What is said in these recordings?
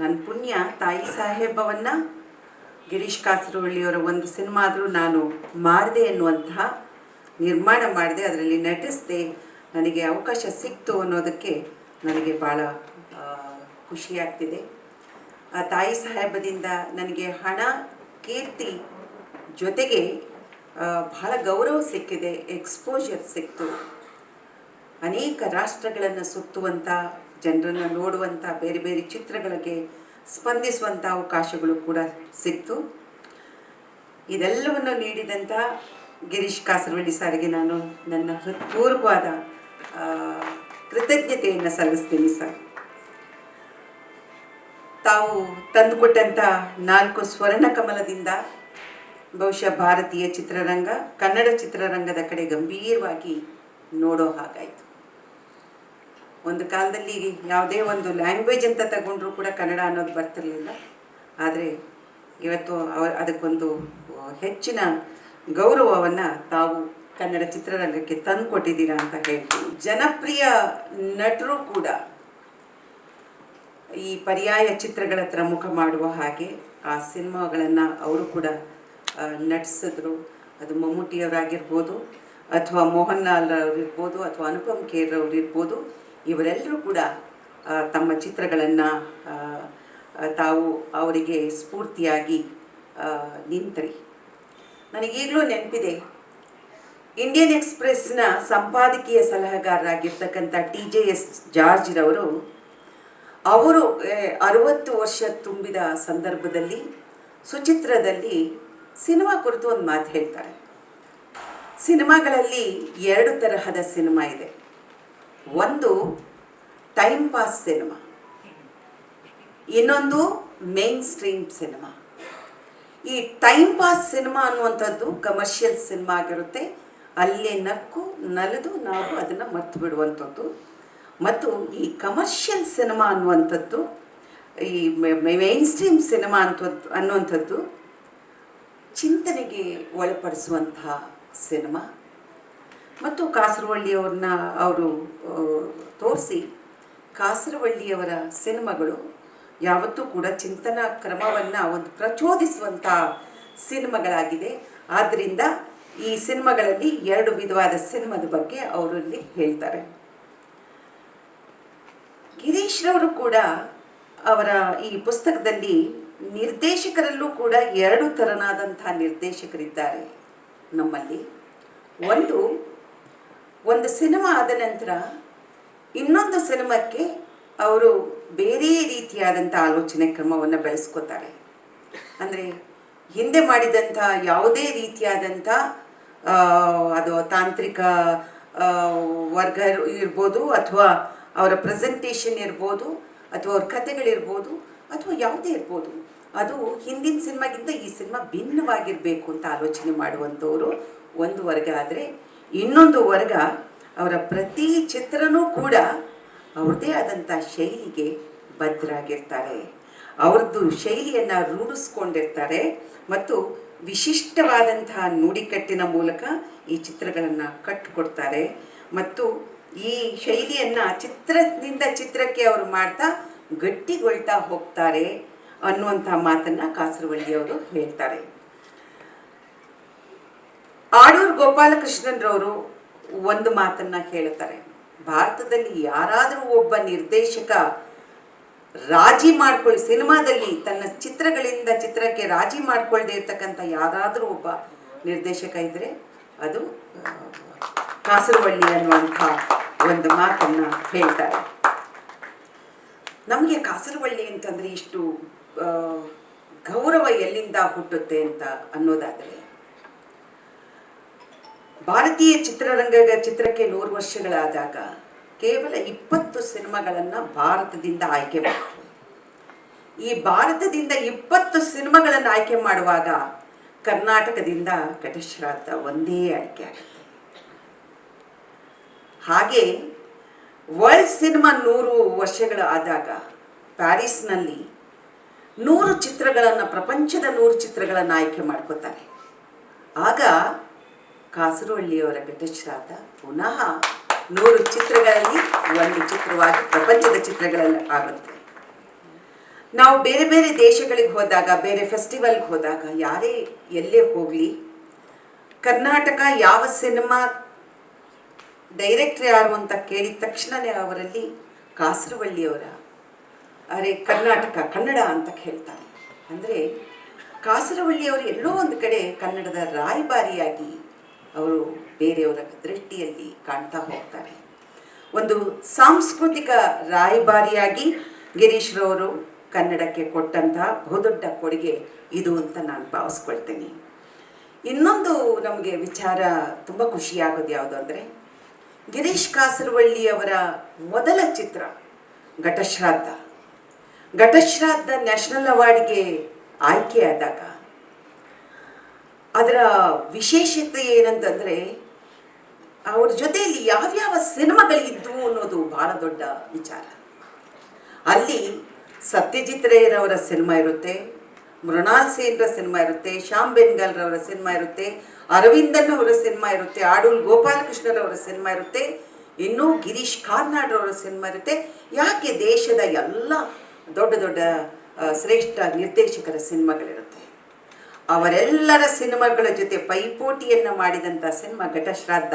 ನನ್ನ ಪುಣ್ಯ ತಾಯಿ ಸಾಹೇಬವನ್ನು ಗಿರೀಶ್ ಕಾಸರವಳ್ಳಿಯವರ ಒಂದು ಸಿನಿಮಾ ಆದರೂ ನಾನು ಮಾಡಿದೆ ಎನ್ನುವಂತಹ ನಿರ್ಮಾಣ ಮಾಡಿದೆ, ಅದರಲ್ಲಿ ನಟಿಸಿದೆ, ನನಗೆ ಅವಕಾಶ ಸಿಕ್ತು ಅನ್ನೋದಕ್ಕೆ ನನಗೆ ಭಾಳ ಖುಷಿಯಾಗ್ತಿದೆ ಆ ತಾಯಿ ಸಾಹೇಬದಿಂದ ನನಗೆ ಹಣ, ಕೀರ್ತಿ ಜೊತೆಗೆ ಬಹಳ ಗೌರವ ಸಿಕ್ಕಿದೆ ಎಕ್ಸ್ಪೋಜರ್ ಸಿಕ್ತು. ಅನೇಕ ರಾಷ್ಟ್ರಗಳನ್ನು ಸುತ್ತುವಂಥ ಜನರನ್ನು ನೋಡುವಂಥ ಬೇರೆ ಬೇರೆ ಚಿತ್ರಗಳಿಗೆ ಸ್ಪಂದಿಸುವಂಥ ಅವಕಾಶಗಳು ಕೂಡ ಸಿಕ್ತು. ಇದೆಲ್ಲವನ್ನು ನೀಡಿದಂಥ ಗಿರೀಶ್ ಕಾಸರವಳ್ಳಿ ಸಾರಿಗೆ ನಾನು ನನ್ನ ಹೃತ್ಪೂರ್ವವಾದ ಕೃತಜ್ಞತೆಯನ್ನು ಸಲ್ಲಿಸ್ತೀನಿ ಸರ್. ತಾವು ತಂದುಕೊಟ್ಟಂಥ ನಾಲ್ಕು ಸ್ವರ್ಣ ಕಮಲದಿಂದ ಬಹುಶಃ ಭಾರತೀಯ ಚಿತ್ರರಂಗ, ಕನ್ನಡ ಚಿತ್ರರಂಗದ ಕಡೆ ಗಂಭೀರವಾಗಿ ನೋಡೋ ಹಾಗಾಯಿತು. ಒಂದು ಕಾಲದಲ್ಲಿ ಯಾವುದೇ ಒಂದು ಲ್ಯಾಂಗ್ವೇಜ್ ಅಂತ ತಗೊಂಡ್ರು ಕೂಡ ಕನ್ನಡ ಅನ್ನೋದು ಬರ್ತಿರಲಿಲ್ಲ. ಆದರೆ ಇವತ್ತು ಅವ ಅದಕ್ಕೊಂದು ಹೆಚ್ಚಿನ ಗೌರವವನ್ನು ತಾವು ಕನ್ನಡ ಚಿತ್ರರಂಗಕ್ಕೆ ತಂದು ಕೊಟ್ಟಿದ್ದೀರಾ ಅಂತ ಹೇಳ್ತೀನಿ. ಜನಪ್ರಿಯ ನಟರು ಕೂಡ ಈ ಪರ್ಯಾಯ ಚಿತ್ರಗಳ ಹತ್ರ ಮುಖ ಮಾಡುವ ಹಾಗೆ ಆ ಸಿನಿಮಾಗಳನ್ನು ಅವರು ಕೂಡ ನಟಿಸಿದ್ರು. ಅದು ಮಮ್ಮೂಟಿಯವರಾಗಿರ್ಬೋದು ಅಥವಾ ಮೋಹನ್ ಲಾಲ್ ಅವರಿರ್ಬೋದು ಅಥವಾ ಅನುಪಮ್ ಖೇರ್ ಅವರಿರ್ಬೋದು. ಇವರೆಲ್ಲರೂ ಕೂಡ ತಮ್ಮ ಚಿತ್ರಗಳನ್ನು ತಾವು ಅವರಿಗೆ ಸ್ಫೂರ್ತಿಯಾಗಿ ನಿಂತರಿ. ನನಗೀಗಲೂ ನೆನಪಿದೆ ಇಂಡಿಯನ್ ಎಕ್ಸ್ಪ್ರೆಸ್ನ ಸಂಪಾದಕೀಯ ಸಲಹೆಗಾರರಾಗಿರ್ತಕ್ಕಂಥ ಟಿ ಜೆ ಎಸ್ ಜಾರ್ಜ್ರವರು, ಅವರು ಅರುವತ್ತು ವರ್ಷ ತುಂಬಿದ ಸಂದರ್ಭದಲ್ಲಿ ಸುಚಿತ್ರದಲ್ಲಿ ಸಿನಿಮಾ ಕುರಿತು ಒಂದು ಮಾತು ಹೇಳ್ತಾರೆ. ಸಿನಿಮಾಗಳಲ್ಲಿ ಎರಡು ತರಹದ ಸಿನಿಮಾ ಇದೆ. ಒಂದು ಟೈಮ್ ಪಾಸ್ ಸಿನಿಮಾ ಇನ್ನೊಂದು ಮೇನ್ ಸ್ಟ್ರೀಮ್ ಸಿನಿಮಾ ಈ ಟೈಮ್ ಪಾಸ್ ಸಿನಿಮಾ ಅನ್ನುವಂಥದ್ದು ಕಮರ್ಷಿಯಲ್ ಸಿನಿಮಾ ಆಗಿರುತ್ತೆ. ಅಲ್ಲೇ ನಕ್ಕು, ನಲಿದು ನಾವು ಅದನ್ನು ಮರ್ತು ಬಿಡುವಂಥದ್ದು. ಮತ್ತು ಈ ಕಮರ್ಷಿಯಲ್ ಸಿನಿಮಾ ಅನ್ನುವಂಥದ್ದು, ಈ ಮೇನ್ ಸ್ಟ್ರೀಮ್ ಸಿನಿಮಾ ಅಂತದ್ದು ಅನ್ನುವಂಥದ್ದು ಚಿಂತನೆಗೆ ಒಳಪಡಿಸುವಂತಹ ಸಿನಿಮಾ ಮತ್ತು ಕಾಸರವಳ್ಳಿಯವ್ರನ್ನ ಅವರು ತೋರಿಸಿ, ಕಾಸರವಳ್ಳಿಯವರ ಸಿನಿಮಾಗಳು ಯಾವತ್ತೂ ಕೂಡ ಚಿಂತನಾ ಕ್ರಮವನ್ನು ಒಂದು ಪ್ರಚೋದಿಸುವಂಥ ಸಿನಿಮಾಗಳಾಗಿದೆ ಆದ್ದರಿಂದ ಈ ಸಿನಿಮಾಗಳಲ್ಲಿ ಎರಡು ವಿಧವಾದ ಸಿನಿಮಾದ ಬಗ್ಗೆ ಅವರಲ್ಲಿ ಹೇಳ್ತಾರೆ. ಗಿರೀಶ್ರವರು ಕೂಡ ಅವರ ಈ ಪುಸ್ತಕದಲ್ಲಿ ನಿರ್ದೇಶಕರಲ್ಲೂ ಕೂಡ ಎರಡು ಥರನಾದಂಥ ನಿರ್ದೇಶಕರಿದ್ದಾರೆ ನಮ್ಮಲ್ಲಿ. ಒಂದು ಒಂದು ಸಿನಿಮಾ ಆದ ನಂತರ ಇನ್ನೊಂದು ಸಿನಿಮಾಕ್ಕೆ ಅವರು ಬೇರೆ ರೀತಿಯಾದಂಥ ಆಲೋಚನೆ ಕ್ರಮವನ್ನು ಬೆಳೆಸ್ಕೋತಾರೆ. ಅಂದರೆ ಹಿಂದೆ ಮಾಡಿದಂಥ ಯಾವುದೇ ರೀತಿಯಾದಂಥ ಅದು ತಾಂತ್ರಿಕ ವರ್ಗ ಇರ್ಬೋದು ಅಥವಾ ಅವರ ಪ್ರೆಸೆಂಟೇಷನ್ ಇರ್ಬೋದು ಅಥವಾ ಅವ್ರ ಕಥೆಗಳಿರ್ಬೋದು ಅಥವಾ ಯಾವುದೇ ಇರ್ಬೋದು, ಅದು ಹಿಂದಿನ ಸಿನಿಮಾಗಿಂತ ಈ ಸಿನಿಮಾ ಭಿನ್ನವಾಗಿರಬೇಕು ಅಂತ ಆಲೋಚನೆ ಮಾಡುವಂಥವರು ಒಂದು ವರ್ಗ ಆದರೆ ಇನ್ನೊಂದು ವರ್ಗ ಅವರ ಪ್ರತಿ ಚಿತ್ರನೂ ಕೂಡ ಅವ್ರದ್ದೇ ಆದಂಥ ಶೈಲಿಗೆ ಭದ್ರಾಗಿರ್ತಾರೆ ಅವ್ರದ್ದು ಶೈಲಿಯನ್ನು ರೂಢಿಸ್ಕೊಂಡಿರ್ತಾರೆ ಮತ್ತು ವಿಶಿಷ್ಟವಾದಂತಹ ನುಡಿಕಟ್ಟಿನ ಮೂಲಕ ಈ ಚಿತ್ರಗಳನ್ನು ಕಟ್ಟಿಕೊಡ್ತಾರೆ ಮತ್ತು ಈ ಶೈಲಿಯನ್ನು ಚಿತ್ರದಿಂದ ಚಿತ್ರಕ್ಕೆ ಅವರು ಮಾಡ್ತಾ ಗಟ್ಟಿಗೊಳ್ತಾ ಹೋಗ್ತಾರೆ ಅನ್ನುವಂಥ ಮಾತನ್ನು ಕಾಸರವಳ್ಳಿಯವರು ಹೇಳ್ತಾರೆ. ಆಡೂರು ಗೋಪಾಲಕೃಷ್ಣನ್ರವರು ಒಂದು ಮಾತನ್ನ ಹೇಳ್ತಾರೆ ಭಾರತದಲ್ಲಿ ಯಾರಾದರೂ ಒಬ್ಬ ನಿರ್ದೇಶಕ ರಾಜಿ ಮಾಡ್ಕೊಳ್ಳಿ, ಸಿನಿಮಾದಲ್ಲಿ ತನ್ನ ಚಿತ್ರಗಳಿಂದ ಚಿತ್ರಕ್ಕೆ ರಾಜಿ ಮಾಡ್ಕೊಳ್ಳದೆ ಇರ್ತಕ್ಕಂಥ ಯಾರಾದರೂ ಒಬ್ಬ ನಿರ್ದೇಶಕ ಇದ್ದರೆ ಅದು ಕಾಸರವಳ್ಳಿ ಅನ್ನುವಂಥ ಒಂದು ಮಾತನ್ನ ಹೇಳ್ತಾರೆ. ನಮಗೆ ಕಾಸರವಳ್ಳಿ ಅಂತಂದರೆ ಇಷ್ಟು ಗೌರವ ಎಲ್ಲಿಂದ ಹುಟ್ಟುತ್ತೆ ಅಂತ ಅನ್ನೋದಾದರೆ ಭಾರತೀಯ ಚಿತ್ರರಂಗ ಚಿತ್ರಕ್ಕೆ ನೂರು ವರ್ಷಗಳಾದಾಗ ಕೇವಲ ಇಪ್ಪತ್ತು ಸಿನಿಮಾಗಳನ್ನು ಭಾರತದಿಂದ ಆಯ್ಕೆ ಮಾಡಿದ್ರು. ಈ ಭಾರತದಿಂದ ಇಪ್ಪತ್ತು ಸಿನಿಮಾಗಳನ್ನು ಆಯ್ಕೆ ಮಾಡುವಾಗ ಕರ್ನಾಟಕದಿಂದ ಘಟಶ್ರಾದ್ದ ಒಂದೇ ಆಯ್ಕೆ ಆಗುತ್ತೆ. ಹಾಗೆ ವರ್ಲ್ಡ್ ಸಿನಿಮಾ ನೂರು ವರ್ಷಗಳು ಆದಾಗ ಪ್ಯಾರಿಸ್ನಲ್ಲಿ ನೂರು ಚಿತ್ರಗಳನ್ನು ಪ್ರಪಂಚದ ನೂರು ಚಿತ್ರಗಳನ್ನು ಆಯ್ಕೆ ಮಾಡ್ಕೋತಾರೆ. ಆಗ ಕಾಸರವಳ್ಳಿಯವರ ಘಟಶ್ರಾದ್ದ ಪುನಃ ನೂರು ಚಿತ್ರಗಳಲ್ಲಿ ಒಂದು ಚಿತ್ರವಾಗಿ ಪ್ರಪಂಚದ ಚಿತ್ರಗಳಲ್ಲಿ ಆಗುತ್ತೆ. ನಾವು ಬೇರೆ ಬೇರೆ ದೇಶಗಳಿಗೆ ಹೋದಾಗ, ಬೇರೆ ಫೆಸ್ಟಿವಲ್ಗೆ ಹೋದಾಗ ಯಾರೇ ಎಲ್ಲೇ ಹೋಗಲಿ, ಕರ್ನಾಟಕ ಯಾವ ಸಿನಿಮಾ ಡೈರೆಕ್ಟ್ರ್ ಯಾರು ಅಂತ ಕೇಳಿದ ತಕ್ಷಣವೇ ಅವರಲ್ಲಿ ಕಾಸರವಳ್ಳಿಯವರ ಅರೆ ಕರ್ನಾಟಕ, ಕನ್ನಡ ಅಂತ ಹೇಳ್ತಾರೆ. ಅಂದರೆ ಕಾಸರವಳ್ಳಿಯವರು ಎಲ್ಲೋ ಒಂದು ಕಡೆ ಕನ್ನಡದ ರಾಯಭಾರಿಯಾಗಿ ಅವರು ಬೇರೆಯವರ ದೃಷ್ಟಿಯಲ್ಲಿ ಕಾಣ್ತಾ ಹೋಗ್ತಾರೆ. ಒಂದು ಸಾಂಸ್ಕೃತಿಕ ರಾಯಭಾರಿಯಾಗಿ ಗಿರೀಶ್ರವರು ಕನ್ನಡಕ್ಕೆ ಕೊಟ್ಟಂತಹ ಬಹುದೊಡ್ಡ ಕೊಡುಗೆ ಇದು ಅಂತ ನಾನು ಭಾವಿಸ್ಕೊಳ್ತೇನೆ. ಇನ್ನೊಂದು ನಮಗೆ ವಿಚಾರ ತುಂಬ ಖುಷಿಯಾಗೋದು ಯಾವುದು ಅಂದರೆ, ಗಿರೀಶ್ ಕಾಸರವಳ್ಳಿಯವರ ಮೊದಲ ಚಿತ್ರ ಘಟಶ್ರಾದ್ದ. ಘಟಶ್ರಾದ್ದ ನ್ಯಾಷನಲ್ ಅವಾರ್ಡ್ಗೆ ಆಯ್ಕೆಯಾದಾಗ ಅದರ ವಿಶೇಷತೆ ಏನಂತಂದರೆ, ಅವ್ರ ಜೊತೆಯಲ್ಲಿ ಯಾವ್ಯಾವ ಸಿನಿಮಾಗಳಿದ್ವು ಅನ್ನೋದು ಬಹಳ ದೊಡ್ಡ ವಿಚಾರ. ಅಲ್ಲಿ ಸತ್ಯಜಿತ್ ರೇಯರವರ ಸಿನಿಮಾ ಇರುತ್ತೆ, ಮೃಣಾಲ್ ಸೇನ್ರ ಸಿನಿಮಾ ಇರುತ್ತೆ, ಶ್ಯಾಮ್ ಬೆನ್ಗಲ್ರವರ ಸಿನಿಮಾ ಇರುತ್ತೆ, ಅರವಿಂದನ್ ಅವರ ಸಿನಿಮಾ ಇರುತ್ತೆ, ಆಡೂಲ್ ಗೋಪಾಲಕೃಷ್ಣರವರ ಸಿನಿಮಾ ಇರುತ್ತೆ, ಇನ್ನೂ ಗಿರೀಶ್ ಕಾರ್ನಾಡ್ರವರ ಸಿನಿಮಾ ಇರುತ್ತೆ. ಯಾಕೆ ದೇಶದ ಎಲ್ಲ ದೊಡ್ಡ ದೊಡ್ಡ ಶ್ರೇಷ್ಠ ನಿರ್ದೇಶಕರ ಸಿನಿಮಾಗಳಿರುತ್ತೆ? ಅವರೆಲ್ಲರ ಸಿನಿಮಾಗಳ ಜೊತೆ ಪೈಪೋಟಿಯನ್ನು ಮಾಡಿದಂಥ ಸಿನಿಮಾ ಘಟಶ್ರಾದ್ದ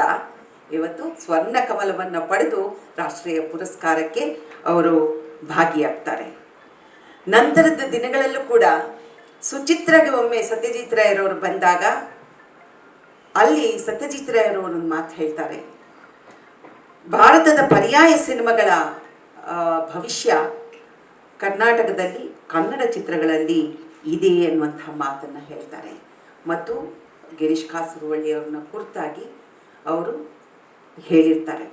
ಇವತ್ತು ಸ್ವರ್ಣ ಕಮಲವನ್ನು ಪಡೆದು ರಾಷ್ಟ್ರೀಯ ಪುರಸ್ಕಾರಕ್ಕೆ ಅವರು ಭಾಗಿಯಾಗ್ತಾರೆ. ನಂತರದ ದಿನಗಳಲ್ಲೂ ಕೂಡ ಸುಚಿತ್ರಾಗೆ ಒಮ್ಮೆ ಸತ್ಯಜಿತ್ ರಾಯರವರು ಬಂದಾಗ ಅಲ್ಲಿ ಸತ್ಯಜಿತ್ ರಾಯರವರು ಒಂದು ಮಾತು ಹೇಳ್ತಾರೆ. ಭಾರತದ ಪರ್ಯಾಯ ಸಿನಿಮಾಗಳ ಭವಿಷ್ಯ ಕರ್ನಾಟಕದಲ್ಲಿ ಕನ್ನಡ ಚಿತ್ರಗಳಲ್ಲಿ ಇದೆ ಅನ್ನುವಂಥ ಮಾತನ್ನು ಹೇಳ್ತಾರೆ. ಮತ್ತು ಗಿರೀಶ್ ಕಾಸರವಳ್ಳಿಯವ್ರನ್ನ ಕುರಿತಾಗಿ ಅವರು ಹೇಳಿರ್ತಾರೆ.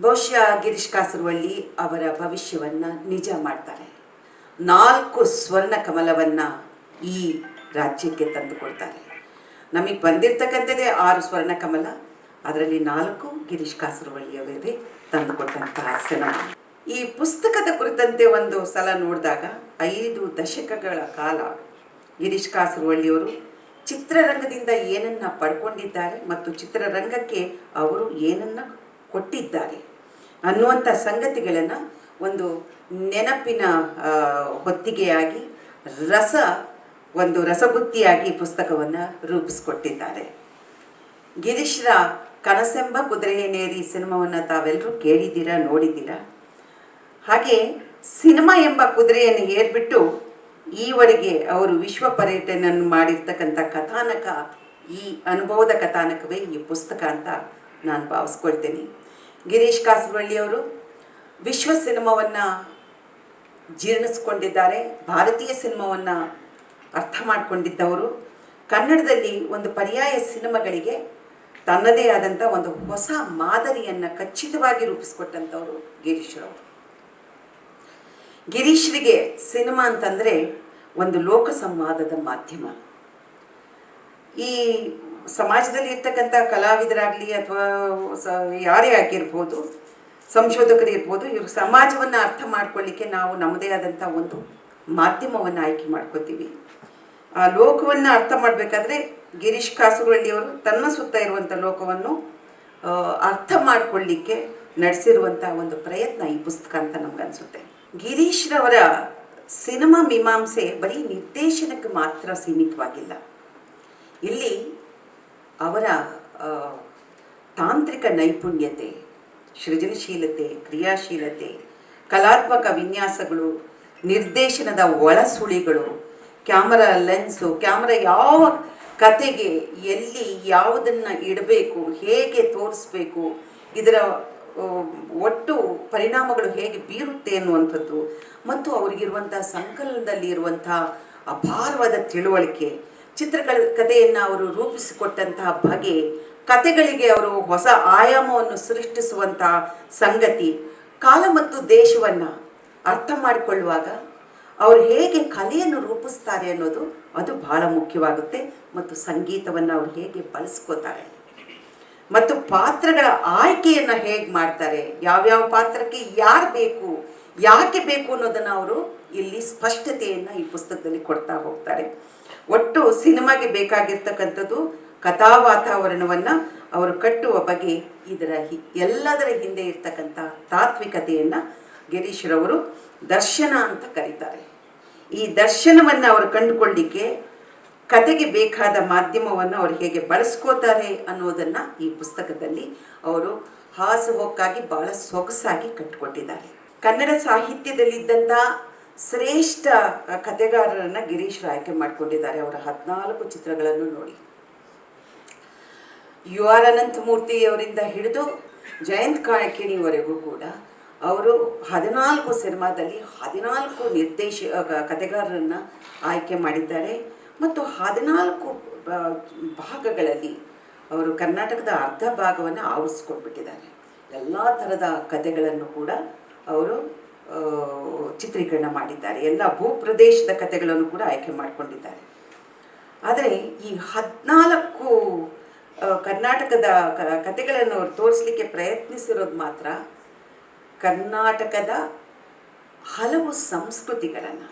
ಬಹುಶಃ ಗಿರೀಶ್ ಕಾಸರವಳ್ಳಿ ಅವರ ಭವಿಷ್ಯವನ್ನು ನಿಜ ಮಾಡ್ತಾರೆ. ನಾಲ್ಕು ಸ್ವರ್ಣ ಕಮಲವನ್ನು ಈ ರಾಜ್ಯಕ್ಕೆ ತಂದುಕೊಡ್ತಾರೆ. ನಮಗೆ ಬಂದಿರತಕ್ಕಂಥದ್ದೇ ಆರು ಸ್ವರ್ಣ ಕಮಲ. ಅದರಲ್ಲಿ ನಾಲ್ಕು ಗಿರೀಶ್ ಕಾಸರವಳ್ಳಿಯವರೇ ತಂದುಕೊಟ್ಟಂತಹ ಸಿನಿಮಾ ಈ ಪುಸ್ತಕದ ಕುರಿತಂತೆ ಒಂದು ಸಲ ನೋಡಿದಾಗ ಐದು ದಶಕಗಳ ಕಾಲ. ಗಿರೀಶ್ ಕಾಸರವಳ್ಳಿಯವರು ಚಿತ್ರರಂಗದಿಂದ ಏನನ್ನ ಪಡ್ಕೊಂಡಿದ್ದಾರೆ ಮತ್ತು ಚಿತ್ರರಂಗಕ್ಕೆ ಅವರು ಏನನ್ನ ಕೊಟ್ಟಿದ್ದಾರೆ ಅನ್ನುವಂಥ ಸಂಗತಿಗಳನ್ನು ಒಂದು ನೆನಪಿನ ಹೊತ್ತಿಗೆಯಾಗಿ ರಸ, ಒಂದು ರಸಬುತ್ತಿಯಾಗಿ ಪುಸ್ತಕವನ್ನು ರೂಪಿಸ್ಕೊಟ್ಟಿದ್ದಾರೆ. ಗಿರೀಶ್ರ ಕನಸೆಂಬ ಕುದುರೆಯನೇರಿ ಸಿನಿಮಾವನ್ನು ತಾವೆಲ್ಲರೂ ಕೇಳಿದ್ದೀರಾ, ನೋಡಿದ್ದೀರಾ? ಹಾಗೆ ಸಿನಿಮಾ ಎಂಬ ಕುದುರೆಯನ್ನು ಏರ್ಬಿಟ್ಟು ಈವರೆಗೆ ಅವರು ವಿಶ್ವ ಪರ್ಯಟನೆಯನ್ನು ಮಾಡಿರ್ತಕ್ಕಂಥ ಕಥಾನಕ, ಈ ಅನುಭವದ ಕಥಾನಕವೇ ಈ ಪುಸ್ತಕ ಅಂತ ನಾನು ಭಾವಿಸ್ಕೊಳ್ತೇನೆ. ಗಿರೀಶ್ ಕಾಸರವಳ್ಳಿಯವರು ವಿಶ್ವ ಸಿನಿಮಾವನ್ನು ಜೀರ್ಣಿಸ್ಕೊಂಡಿದ್ದಾರೆ, ಭಾರತೀಯ ಸಿನಿಮಾವನ್ನು ಅರ್ಥ ಮಾಡಿಕೊಂಡಿದ್ದವರು. ಕನ್ನಡದಲ್ಲಿ ಒಂದು ಪರ್ಯಾಯ ಸಿನಿಮಾಗಳಿಗೆ ತನ್ನದೇ ಆದಂಥ ಒಂದು ಹೊಸ ಮಾದರಿಯನ್ನು ಖಚಿತವಾಗಿ ರೂಪಿಸ್ಕೊಟ್ಟಂಥವರು ಗಿರೀಶ್ರವರು ಗಿರೀಶ್ರಿಗೆ ಸಿನಿಮಾ ಅಂತಂದರೆ ಒಂದು ಲೋಕ ಸಂವಾದದ ಮಾಧ್ಯಮ. ಈ ಸಮಾಜದಲ್ಲಿ ಇರ್ತಕ್ಕಂಥ ಕಲಾವಿದರಾಗಲಿ ಅಥವಾ ಸ ಯಾರೇ ಆಗಿರ್ಬೋದು, ಸಂಶೋಧಕರು ಇವ್ರ ಸಮಾಜವನ್ನು ಅರ್ಥ ಮಾಡ್ಕೊಳ್ಳಿಕ್ಕೆ ನಾವು ನಮ್ಮದೇ ಆದಂಥ ಒಂದು ಮಾಧ್ಯಮವನ್ನು ಆಯ್ಕೆ ಮಾಡ್ಕೋತೀವಿ. ಆ ಲೋಕವನ್ನು ಅರ್ಥ ಮಾಡಬೇಕಾದ್ರೆ ಗಿರೀಶ್ ಕಾಸರವಳ್ಳಿಯವರು ತನ್ನ ಸುತ್ತ ಇರುವಂಥ ಲೋಕವನ್ನು ಅರ್ಥ ಮಾಡಿಕೊಳ್ಳಿಕ್ಕೆ ನಡೆಸಿರುವಂಥ ಒಂದು ಪ್ರಯತ್ನ ಈ ಪುಸ್ತಕ ಅಂತ ನಮ್ಗನ್ಸುತ್ತೆ ಗಿರೀಶ್ರವರ ಸಿನಿಮಾ ಮೀಮಾಂಸೆ ಬರೀ ನಿರ್ದೇಶನಕ್ಕೆ ಮಾತ್ರ ಸೀಮಿತವಾಗಿಲ್ಲ. ಇಲ್ಲಿ ಅವರ ತಾಂತ್ರಿಕ ನೈಪುಣ್ಯತೆ, ಸೃಜನಶೀಲತೆ, ಕ್ರಿಯಾಶೀಲತೆ, ಕಲಾತ್ಮಕ ವಿನ್ಯಾಸಗಳು, ನಿರ್ದೇಶನದ ಒಳಸುಳಿಗಳು, ಕ್ಯಾಮರಾ ಲೆನ್ಸು, ಕ್ಯಾಮರಾ ಯಾವ ಕತೆಗೆ ಎಲ್ಲಿ ಯಾವುದನ್ನು ಇಡಬೇಕು, ಹೇಗೆ ತೋರಿಸ್ಬೇಕು, ಇದರ ಒಟ್ಟು ಪರಿಣಾಮಗಳು ಹೇಗೆ ಬೀರುತ್ತೆ ಅನ್ನುವಂಥದ್ದು ಮತ್ತು ಅವರಿಗಿರುವಂಥ ಸಂಕಲನದಲ್ಲಿ ಇರುವಂಥ ಅಪಾರವಾದ ತಿಳುವಳಿಕೆ, ಚಿತ್ರಕಲ ಕಥೆಯನ್ನು ಅವರು ರೂಪಿಸಿಕೊಟ್ಟಂತಹ ಬಗೆ ಕತೆಗಳಿಗೆ ಅವರು ಹೊಸ ಆಯಾಮವನ್ನು ಸೃಷ್ಟಿಸುವಂತಹ ಸಂಗತಿ, ಕಾಲ ಮತ್ತು ದೇಶವನ್ನು ಅರ್ಥ ಮಾಡಿಕೊಳ್ಳುವಾಗ ಅವರು ಹೇಗೆ ಕಲೆಯನ್ನು ರೂಪಿಸ್ತಾರೆ ಅನ್ನೋದು ಅದು ಬಹಳ ಮುಖ್ಯವಾಗುತ್ತೆ ಮತ್ತು ಸಂಗೀತವನ್ನು ಅವರು ಹೇಗೆ ಬಳಸ್ಕೋತಾರೆ. ಮತ್ತು ಪಾತ್ರಗಳ ಆಯ್ಕೆಯನ್ನು ಹೇಗೆ ಮಾಡ್ತಾರೆ? ಯಾವ್ಯಾವ ಪಾತ್ರಕ್ಕೆ ಯಾರು ಬೇಕು, ಯಾಕೆ ಬೇಕು ಅನ್ನೋದನ್ನು ಅವರು ಇಲ್ಲಿ ಸ್ಪಷ್ಟತೆಯನ್ನು ಈ ಪುಸ್ತಕದಲ್ಲಿ ಕೊಡ್ತಾ ಹೋಗ್ತಾರೆ. ಒಟ್ಟು ಸಿನಿಮಾಗೆ ಬೇಕಾಗಿರ್ತಕ್ಕಂಥದ್ದು ಕಥಾ ವಾತಾವರಣವನ್ನು ಅವರು ಕಟ್ಟುವ ಬಗೆ ಇದರ ಹಿ, ಎಲ್ಲದರ ಹಿಂದೆ ಇರ್ತಕ್ಕಂಥ ತಾತ್ವಿಕತೆಯನ್ನು ಗಿರೀಶ್ರವರು ದರ್ಶನ ಅಂತ ಕರೀತಾರೆ. ಈ ದರ್ಶನವನ್ನು ಅವರು ಕಂಡುಕೊಳ್ಳಿಕ್ಕೆ ಕತೆಗೆ ಬೇಕಾದ ಮಾಧ್ಯಮವನ್ನು ಅವರು ಹೇಗೆ ಬಳಸ್ಕೋತಾರೆ ಅನ್ನೋದನ್ನು ಈ ಪುಸ್ತಕದಲ್ಲಿ ಅವರು ಹಾಸುಹೊಕ್ಕಾಗಿ ಬಹಳ ಸೊಗಸಾಗಿ ಕಟ್ಟಿಕೊಟ್ಟಿದ್ದಾರೆ ಕನ್ನಡ ಸಾಹಿತ್ಯದಲ್ಲಿದ್ದಂಥ ಶ್ರೇಷ್ಠ ಕತೆಗಾರರನ್ನು ಗಿರೀಶ್ ಆಯ್ಕೆ ಮಾಡಿಕೊಂಡಿದ್ದಾರೆ ಅವರ ಹದಿನಾಲ್ಕು ಚಿತ್ರಗಳನ್ನು ನೋಡಿ. ಯು ಆರ್ ಅನಂತಮೂರ್ತಿಯವರಿಂದ ಹಿಡಿದು ಜಯಂತ್ ಕಾಳಕಿಣಿವರೆಗೂ ಕೂಡ ಅವರು ಹದಿನಾಲ್ಕು ಸಿನಿಮಾದಲ್ಲಿ ಹದಿನಾಲ್ಕು ನಿರ್ದೇಶ ಕಥೆಗಾರರನ್ನು ಆಯ್ಕೆ ಮಾಡಿದ್ದಾರೆ. ಮತ್ತು ಹದಿನಾಲ್ಕು ಭಾಗಗಳಲ್ಲಿ ಅವರು ಕರ್ನಾಟಕದ ಅರ್ಧ ಭಾಗವನ್ನು ಆವರಿಸ್ಕೊಂಡ್ಬಿಟ್ಟಿದ್ದಾರೆ. ಎಲ್ಲ ಥರದ ಕಥೆಗಳನ್ನು ಕೂಡ ಅವರು ಚಿತ್ರೀಕರಣ ಮಾಡಿದ್ದಾರೆ. ಎಲ್ಲ ಭೂಪ್ರದೇಶದ ಕಥೆಗಳನ್ನು ಕೂಡ ಆಯ್ಕೆ ಮಾಡಿಕೊಂಡಿದ್ದಾರೆ. ಆದರೆ ಈ ಹದಿನಾಲ್ಕು ಕರ್ನಾಟಕದ ಕಥೆಗಳನ್ನು ಅವರು ತೋರಿಸ್ಲಿಕ್ಕೆ ಪ್ರಯತ್ನಿಸಿರೋದು ಮಾತ್ರ ಕರ್ನಾಟಕದ ಹಲವು ಸಂಸ್ಕೃತಿಗಳನ್ನು.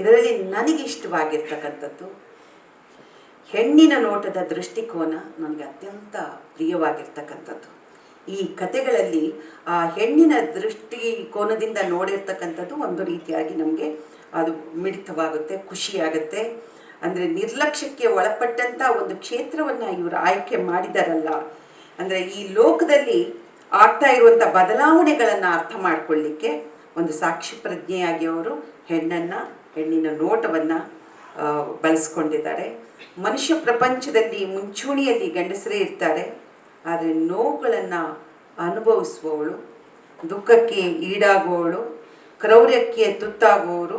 ಇದರಲ್ಲಿ ನನಗೆ ಇಷ್ಟವಾಗಿರ್ತಕ್ಕಂಥದ್ದು ಹೆಣ್ಣಿನ ನೋಟದ ದೃಷ್ಟಿಕೋನ ನನಗೆ ಅತ್ಯಂತ ಪ್ರಿಯವಾಗಿರ್ತಕ್ಕಂಥದ್ದು. ಈ ಕತೆಗಳಲ್ಲಿ ಆ ಹೆಣ್ಣಿನ ದೃಷ್ಟಿಕೋನದಿಂದ ನೋಡಿರ್ತಕ್ಕಂಥದ್ದು ಒಂದು ರೀತಿಯಾಗಿ ನಮಗೆ ಅದು ಮಿಡಿತವಾಗುತ್ತೆ ಖುಷಿಯಾಗುತ್ತೆ. ಅಂದರೆ ನಿರ್ಲಕ್ಷ್ಯಕ್ಕೆ ಒಳಪಟ್ಟಂಥ ಒಂದು ಕ್ಷೇತ್ರವನ್ನು ಇವರು ಆಯ್ಕೆ ಮಾಡಿದಾರಲ್ಲ, ಅಂದರೆ ಈ ಲೋಕದಲ್ಲಿ ಆಗ್ತಾ ಇರುವಂಥ ಬದಲಾವಣೆಗಳನ್ನು ಅರ್ಥ ಮಾಡಿಕೊಳ್ಳಿಕ್ಕೆ ಒಂದು ಸಾಕ್ಷಿ ಪ್ರಜ್ಞೆಯಾಗಿ ಅವರು ಹೆಣ್ಣನ್ನು ಹೆಣ್ಣಿನ ನೋಟವನ್ನು ಬಳಸ್ಕೊಂಡಿದ್ದಾರೆ. ಮನುಷ್ಯ ಪ್ರಪಂಚದಲ್ಲಿ ಮುಂಚೂಣಿಯಲ್ಲಿ ಗಂಡಸರೇ ಇರ್ತಾರೆ. ಆದರೆ ನೋವುಗಳನ್ನು ಅನುಭವಿಸುವವಳು, ದುಃಖಕ್ಕೆ ಈಡಾಗುವವಳು, ಕ್ರೌರ್ಯಕ್ಕೆ ತುತ್ತಾಗುವವರು,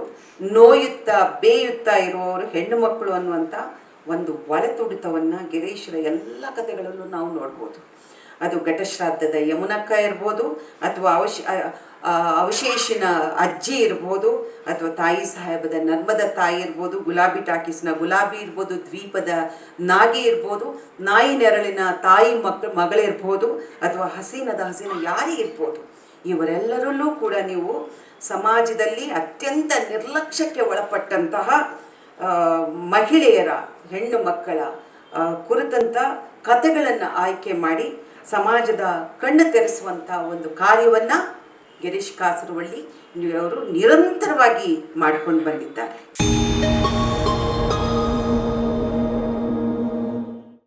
ನೋಯುತ್ತಾ ಬೇಯುತ್ತಾ ಇರುವವರು ಹೆಣ್ಣು ಮಕ್ಕಳು ಅನ್ನುವಂಥ ಒಂದು ಒಳತುಡಿತವನ್ನು ಗಿರೀಶ್ರ ಎಲ್ಲ ಕಥೆಗಳಲ್ಲೂ ನಾವು ನೋಡ್ಬೋದು. ಅದು ಘಟಶ್ರಾದ್ದದ ಯಮುನಕ್ಕ ಇರ್ಬೋದು ಅಥವಾ ಅವಶ ಅವಶೇಷಿನ ಅಜ್ಜಿ ಇರ್ಬೋದು ಅಥವಾ ತಾಯಿ ಸಾಹೇಬದ ನರ್ಮದ ತಾಯಿ ಇರ್ಬೋದು, ಗುಲಾಬಿ ಟಾಕೀಸ್ನ ಗುಲಾಬಿ ಇರ್ಬೋದು, ದ್ವೀಪದ ನಾಗಿ ಇರ್ಬೋದು, ನಾಯಿ ನೆರಳಿನ ತಾಯಿ ಮಕ್ಳು ಮಗಳಿರ್ಬೋದು ಅಥವಾ ಹಸೀನದ ಹಸೀನ ಯಾರೇ ಇರ್ಬೋದು. ಇವರೆಲ್ಲರಲ್ಲೂ ಕೂಡ ನೀವು ಸಮಾಜದಲ್ಲಿ ಅತ್ಯಂತ ನಿರ್ಲಕ್ಷ್ಯಕ್ಕೆ ಒಳಪಟ್ಟಂತಹ ಮಹಿಳೆಯರ, ಹೆಣ್ಣು ಮಕ್ಕಳ ಕುರಿತಂಥ ಕಥೆಗಳನ್ನು ಆಯ್ಕೆ ಮಾಡಿ ಸಮಾಜದ ಕಣ್ಣು ತೆರೆಸುವಂಥ ಒಂದು ಕಾರ್ಯವನ್ನು ಗಿರೀಶ್ ಕಾಸರವಳ್ಳಿ ಅವರು ನಿರಂತರವಾಗಿ ಮಾಡಿಕೊಂಡು ಬಂದಿದ್ದಾರೆ.